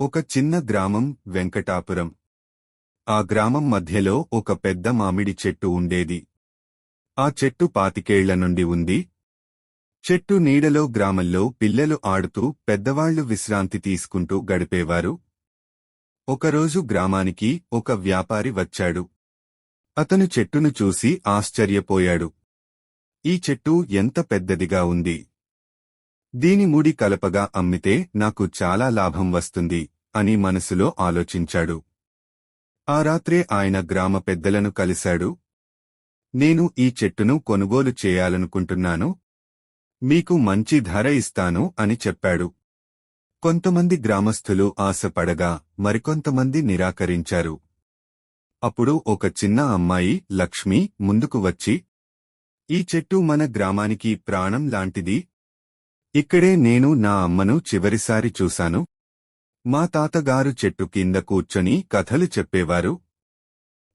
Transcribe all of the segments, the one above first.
ఒక చిన్న గ్రామం వెంకటాపురం. ఆ గ్రామం మధ్యలో ఒక పెద్ద మామిడి చెట్టు ఉండేది. ఆ చెట్టు పాతికేళ్ళ నుండి ఉంది. చెట్టు నీడలో గ్రామంలో పిల్లలు ఆడుతూ పెద్దవాళ్ళు విశ్రాంతి తీసుకుంటూ గడిపేవారు. ఒకరోజు గ్రామానికి ఒక వ్యాపారి వచ్చాడు. అతను చెట్టును చూసి ఆశ్చర్యపోయాడు. ఈ చెట్టు ఎంత పెద్దదిగా ఉంది. దీని ముడి కలపగా అమ్మితే నాకు చాలా లాభం వస్తుంది అని మనసులో ఆలోచించాడు. ఆ రాత్రే ఆయన గ్రామ పెద్దలను కలిశాడు. నేను ఈ చెట్టును కొనుగోలు చేయాలనుకుంటున్నాను. మీకు మంచి ధర ఇస్తాను అని చెప్పాడు. కొంతమంది గ్రామస్థులు ఆశపడగా మరికొంతమంది నిరాకరించారు. అప్పుడు ఒక చిన్న అమ్మాయి లక్ష్మి ముందుకు వచ్చి ఈ చెట్టు మన గ్రామానికి ప్రాణం లాంటిది ఇక్కడే నేను నా అమ్మను చివరిసారి చూశాను. మా తాతగారు చెట్టు కింద కూర్చొని కథలు చెప్పేవారు.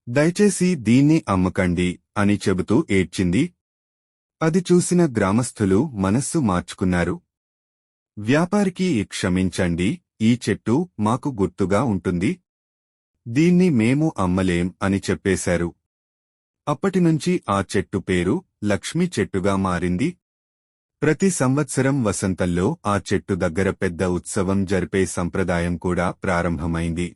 దయచేసి దీన్ని అమ్మకండి అని చెబుతూ ఏడ్చింది. అది చూసిన గ్రామస్థులు మనస్సు మార్చుకున్నారు. వ్యాపారికి క్షమించండి ఈ చెట్టు మాకు గుర్తుగా ఉంటుంది. దీన్ని మేము అమ్మలేం అని చెప్పేశారు. అప్పటినుంచి ఆ చెట్టు పేరు లక్ష్మి చెట్టుగా మారింది. ప్రతి సంవత్సరం వసంతంలో ఆ చెట్టు దగ్గర పెద్ద ఉత్సవం జరిపే సంప్రదాయం కూడా ప్రారంభమైంది.